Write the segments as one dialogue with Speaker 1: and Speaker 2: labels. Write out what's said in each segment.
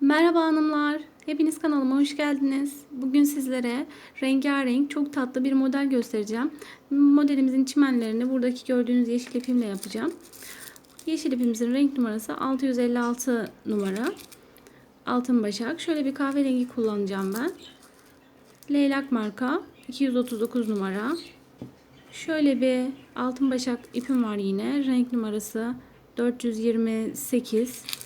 Speaker 1: Merhaba hanımlar. Hepiniz kanalıma hoş geldiniz. Bugün sizlere rengarenk çok tatlı bir model göstereceğim. Modelimizin çimenlerini buradaki gördüğünüz yeşil ipimle yapacağım. Yeşil ipimizin renk numarası 656 numara. Altın başak. Şöyle bir kahverengi kullanacağım ben. Leylak marka 239 numara. Şöyle bir altın başak ipim var yine. Renk numarası 428.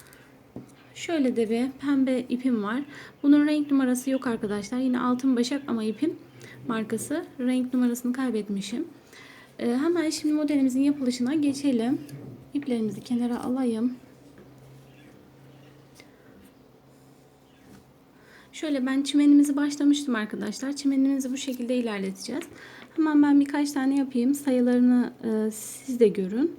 Speaker 1: Şöyle de bir pembe ipim var. Bunun renk numarası yok arkadaşlar. Yine altın başak ama ipim markası. Renk numarasını kaybetmişim. Ee, hemen şimdi modelimizin yapılışına geçelim. İplerimizi kenara alayım. Şöyle ben çimenimizi başlamıştım arkadaşlar. Çimenimizi bu şekilde ilerleteceğiz. Hemen ben birkaç tane yapayım. Sayılarını e, siz de görün.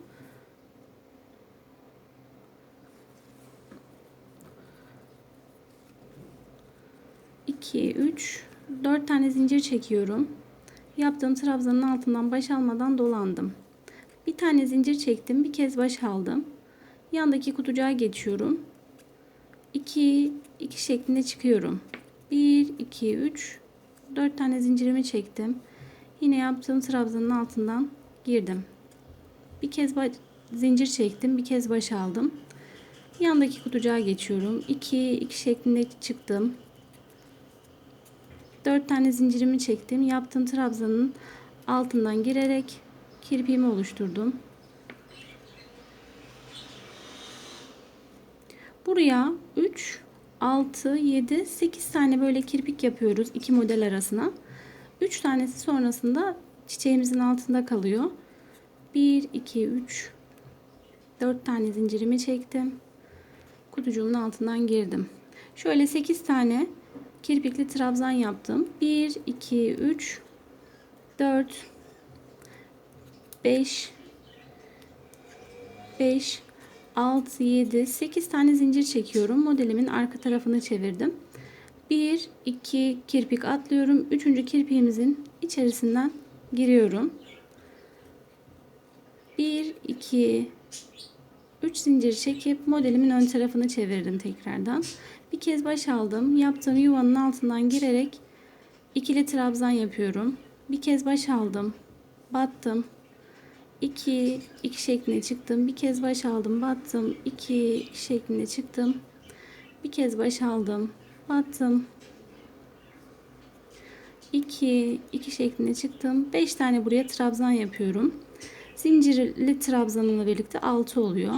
Speaker 1: 2, 3, 4 tane zincir çekiyorum. Yaptığım trabzanın altından baş almadan dolandım. Bir tane zincir çektim. Bir kez baş aldım. Yandaki kutucuğa geçiyorum. 2, 2 şeklinde çıkıyorum. 1, 2, 3, 4 tane zincirimi çektim. Yine yaptığım trabzanın altından girdim. Bir kez zincir çektim. Bir kez baş aldım. Yandaki kutucuğa geçiyorum. 2, 2 şeklinde çıktım. 4 tane zincirimi çektim. Yaptığım trabzanın altından girerek kirpiğimi oluşturdum. Buraya 3, 6, 7, 8 tane böyle kirpik yapıyoruz iki model arasına. 3 tanesi sonrasında çiçeğimizin altında kalıyor. 1, 2, 3, 4 tane zincirimi çektim. Kutucuğumun altından girdim. Şöyle 8 tane kirpikli trabzan yaptım. 1, 2, 3, 4, 5, 5, 6, 7, 8 tane zincir çekiyorum. Modelimin arka tarafını çevirdim. 1, 2 kirpik atlıyorum. 3. kirpiğimizin içerisinden giriyorum. 1, 2, 3 zincir çekip modelimin ön tarafını çevirdim tekrardan. Kez baş aldım. Yaptığım yuvanın altından girerek ikili trabzan yapıyorum. Bir kez baş aldım. Battım. 2 2 şeklinde çıktım. Bir kez baş aldım. Battım. 2 şeklinde çıktım. Bir kez baş aldım. Battım. 2 2 şeklinde çıktım. 5 tane buraya trabzan yapıyorum. Zincirli trabzanımla birlikte 6 oluyor.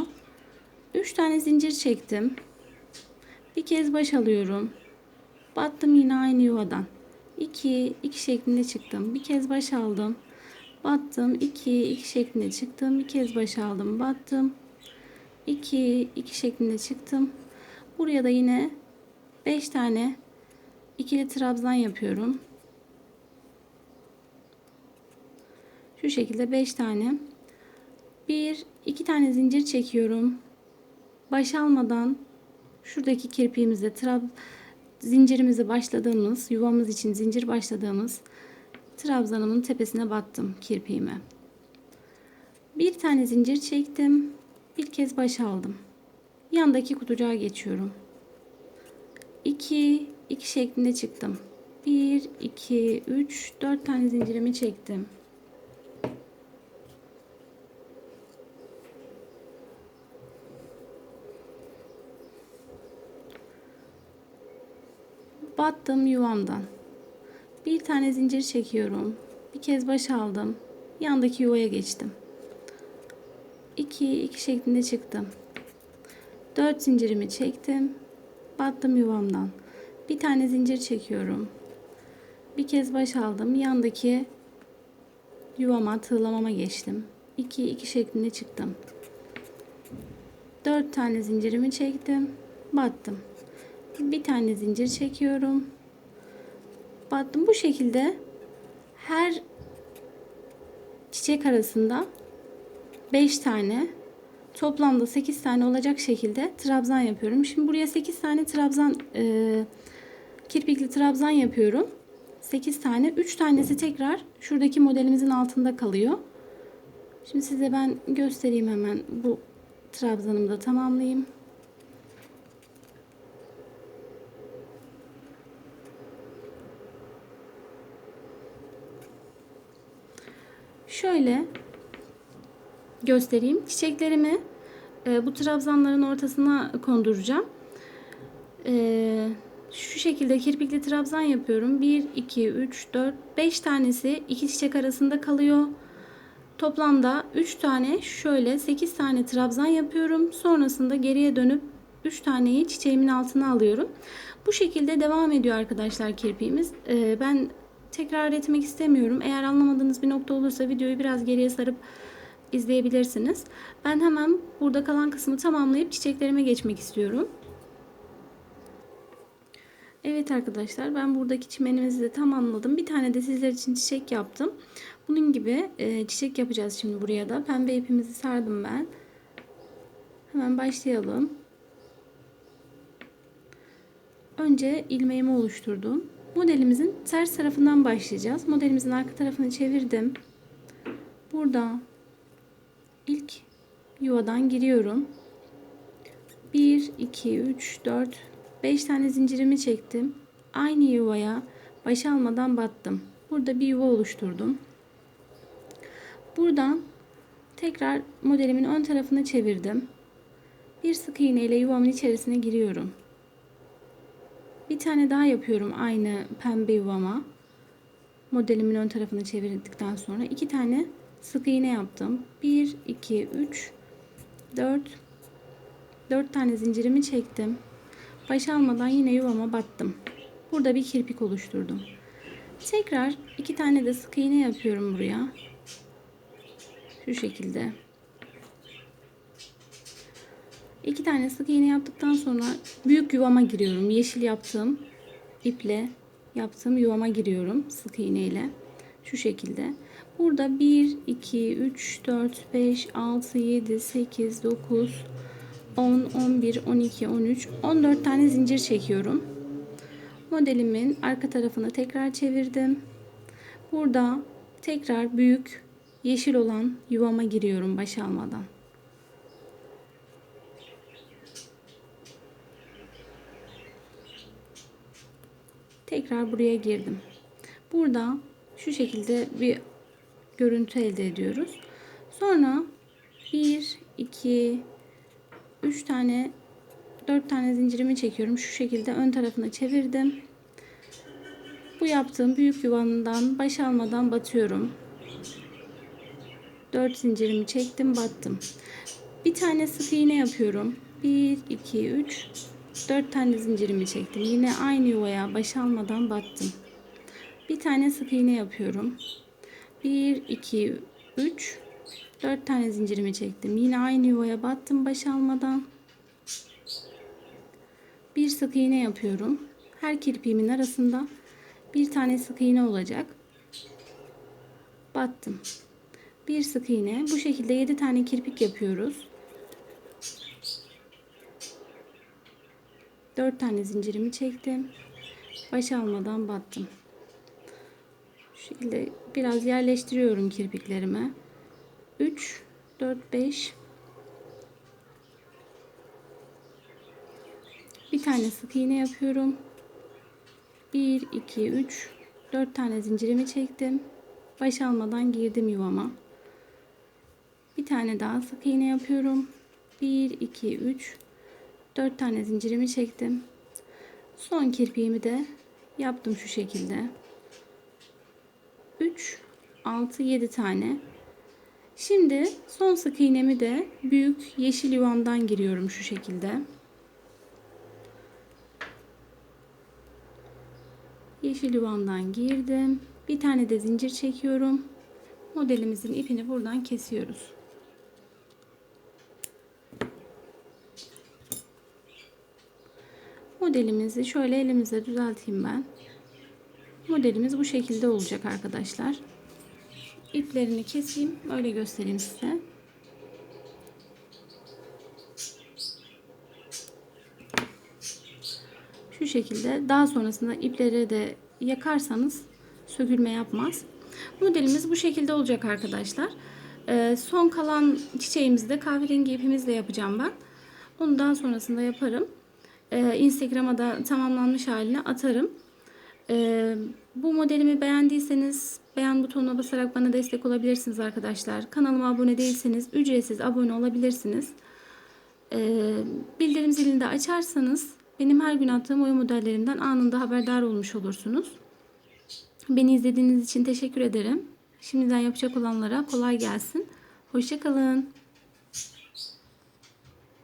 Speaker 1: 3 tane zincir çektim. Bir kez baş alıyorum. Battım yine aynı yuvadan. 2 2 şeklinde çıktım. Bir kez baş aldım. Battım 2 2 şeklinde çıktım. Bir kez baş aldım. Battım 2 2 şeklinde çıktım. Buraya da yine 5 tane ikili trabzan yapıyorum. Şu şekilde 5 tane. 1 2 tane zincir çekiyorum. Baş almadan şuradaki kirpiğimizde trab zincirimizi başladığımız yuvamız için zincir başladığımız trabzanımın tepesine battım kirpiğime. Bir tane zincir çektim. Bir kez baş aldım. Yandaki kutucuğa geçiyorum. 2 2 şeklinde çıktım. 1 2 3 4 tane zincirimi çektim. Battım yuvamdan. Bir tane zincir çekiyorum. Bir kez baş aldım. Yandaki yuvaya geçtim. 2 2 şeklinde çıktım. 4 zincirimi çektim. Battım yuvamdan. Bir tane zincir çekiyorum. Bir kez baş aldım. Yandaki yuvama, tığlamama geçtim. 2 2 şeklinde çıktım. 4 tane zincirimi çektim. Battım bir tane zincir çekiyorum. Battım bu şekilde her çiçek arasında 5 tane toplamda 8 tane olacak şekilde trabzan yapıyorum. Şimdi buraya 8 tane trabzan e, kirpikli trabzan yapıyorum. 8 tane 3 tanesi tekrar şuradaki modelimizin altında kalıyor. Şimdi size ben göstereyim hemen bu trabzanımı da tamamlayayım. Şöyle göstereyim. Çiçeklerimi e, bu trabzanların ortasına konduracağım. E, şu şekilde kirpikli trabzan yapıyorum. 1, 2, 3, 4, 5 tanesi iki çiçek arasında kalıyor. Toplamda 3 tane şöyle 8 tane trabzan yapıyorum. Sonrasında geriye dönüp 3 taneyi çiçeğimin altına alıyorum. Bu şekilde devam ediyor arkadaşlar kirpiğimiz. Ee, ben tekrar etmek istemiyorum. Eğer anlamadığınız bir nokta olursa videoyu biraz geriye sarıp izleyebilirsiniz. Ben hemen burada kalan kısmı tamamlayıp çiçeklerime geçmek istiyorum. Evet arkadaşlar ben buradaki çimenimizi de tamamladım. Bir tane de sizler için çiçek yaptım. Bunun gibi e, çiçek yapacağız şimdi buraya da. Pembe ipimizi sardım ben. Hemen başlayalım. Önce ilmeğimi oluşturdum. Modelimizin ters tarafından başlayacağız. Modelimizin arka tarafını çevirdim. Burada ilk yuvadan giriyorum. 1, 2, 3, 4, 5 tane zincirimi çektim. Aynı yuvaya baş almadan battım. Burada bir yuva oluşturdum. Buradan tekrar modelimin ön tarafını çevirdim. Bir sık iğne ile yuvamın içerisine giriyorum. Bir tane daha yapıyorum aynı pembe yuvama. Modelimin ön tarafını çevirdikten sonra iki tane sık iğne yaptım. 1 2 3 4 4 tane zincirimi çektim. Baş almadan yine yuvama battım. Burada bir kirpik oluşturdum. Tekrar iki tane de sık iğne yapıyorum buraya. Şu şekilde. İki tane sık iğne yaptıktan sonra büyük yuvama giriyorum. Yeşil yaptığım iple yaptığım yuvama giriyorum sık iğne ile. Şu şekilde. Burada 1, 2, 3, 4, 5, 6, 7, 8, 9, 10, 11, 12, 13, 14 tane zincir çekiyorum. Modelimin arka tarafını tekrar çevirdim. Burada tekrar büyük yeşil olan yuvama giriyorum baş almadan. Tekrar buraya girdim. Burada şu şekilde bir görüntü elde ediyoruz. Sonra 1, 2, 3 tane 4 tane zincirimi çekiyorum. Şu şekilde ön tarafına çevirdim. Bu yaptığım büyük yuvanından baş almadan batıyorum. 4 zincirimi çektim, battım. Bir tane sık iğne yapıyorum. 1 2 3 4 tane zincirimi çektim. Yine aynı yuvaya baş almadan battım. Bir tane sık iğne yapıyorum. 1 2 3 4 tane zincirimi çektim. Yine aynı yuvaya battım baş almadan. Bir sık iğne yapıyorum. Her kirpiğimin arasında bir tane sık iğne olacak. Battım. Bir sık iğne. Bu şekilde 7 tane kirpik yapıyoruz. 4 tane zincirimi çektim. Baş almadan battım. Şu şekilde biraz yerleştiriyorum kirpiklerimi. 3 4 5 Bir tane sık iğne yapıyorum. 1 2 3 4 tane zincirimi çektim. Baş almadan girdim yuvama. Bir tane daha sık iğne yapıyorum. 1 2 3 4 tane zincirimi çektim. Son kirpiğimi de yaptım şu şekilde. 3 6 7 tane. Şimdi son sık iğnemi de büyük yeşil yuvamdan giriyorum şu şekilde. Yeşil yuvamdan girdim. Bir tane de zincir çekiyorum. Modelimizin ipini buradan kesiyoruz. Modelimizi şöyle elimizle düzelteyim ben. Modelimiz bu şekilde olacak arkadaşlar. İplerini keseyim. Öyle göstereyim size. Şu şekilde daha sonrasında ipleri de yakarsanız sökülme yapmaz. Modelimiz bu şekilde olacak arkadaşlar. Ee, son kalan çiçeğimizi de kahverengi ipimizle yapacağım ben. Onu daha sonrasında yaparım. Ee, Instagram'a da tamamlanmış haline atarım. Ee, bu modelimi beğendiyseniz beğen butonuna basarak bana destek olabilirsiniz arkadaşlar. Kanalıma abone değilseniz ücretsiz abone olabilirsiniz. Ee, bildirim zilini de açarsanız benim her gün attığım oyun modellerimden anında haberdar olmuş olursunuz. Beni izlediğiniz için teşekkür ederim. Şimdiden yapacak olanlara kolay gelsin. Hoşçakalın.